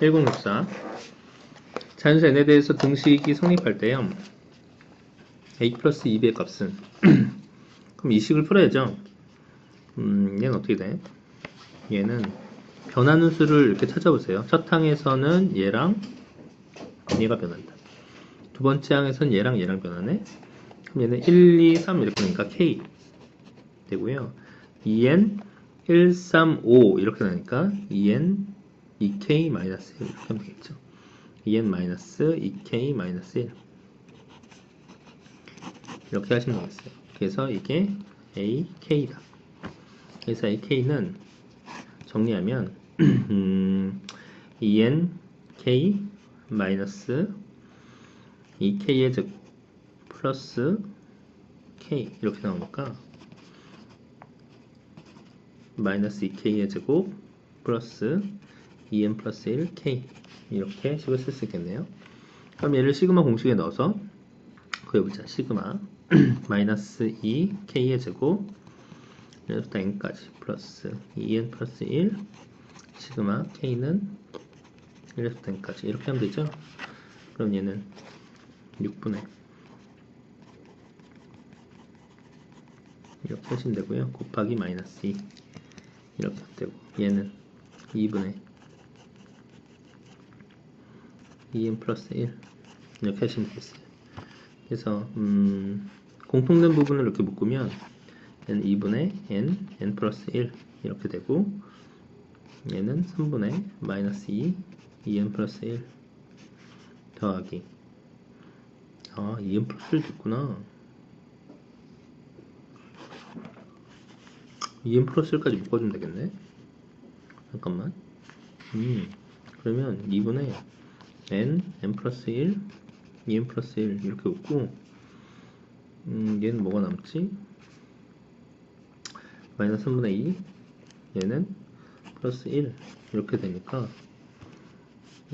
1064 자연수 n에 대해서 등식이 성립할 때요. a 플러스 2b의 값은. 그럼 이 식을 풀어야죠. 음, 얘는 어떻게 돼? 얘는 변하는 수를 이렇게 찾아보세요. 첫 항에서는 얘랑 얘가 변한다. 두 번째 항에서는 얘랑 얘랑 변하네. 그럼 얘는 1, 2, 3 이렇게 되니까 k 되고요. 2n 1, 3, 5 이렇게 나니까 2n 2k 마이너스 1 이렇게 하면 되겠죠? 2n 마이너스 2k 마이너스 1 이렇게 하시면 되겠어요. 그래서 이게 ak다. 그래서 ak는 정리하면 음, 2n k 마이너스 2k의 즉 플러스 k 이렇게 나오니까 마이너스 2k의 제곱 플러스 2n 플러스 1k 이렇게 식을 쓸 수 있겠네요. 그럼 얘를 시그마 공식에 넣어서 구해보자. 시그마 마이너스 2k의 제곱 1부터 n까지 플러스 2n 플러스 1 시그마 k는 1부터 n까지 이렇게 하면 되죠. 그럼 얘는 6분의 이렇게 하시면 되고요. 곱하기 마이너스 2 이렇게 되고 얘는 2분의 2n 플러스 1 이렇게 하시면 되겠어요. 그래서 음, 공통된 부분을 이렇게 묶으면 n 2분의 n, n 플러스 1 이렇게 되고 얘는 3분의 마이너스 2, 2n 플러스 1 더하기. 아 2n 플러스 1도 있구나. 2n 플러스 1까지 묶어주면 되겠네. 잠깐만. 음 그러면 2분의 n, n 플러스 1, 2n 플러스 1 이렇게 웃고 음 얘는 뭐가 남지? 마이너스 3분의 2 얘는 플러스 1 이렇게 되니까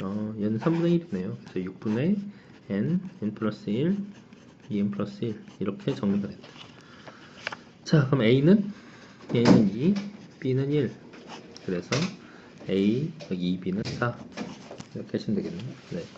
어, 얘는 3분의 1이네요. 그래서 6분의 n, n 플러스 1, 2n 플러스 1 이렇게 정리가 됩니다. 자 그럼 a는 A는 2, B는 1 그래서 A, 여기 2B는 4 이렇게 하시면 되겠네요 네.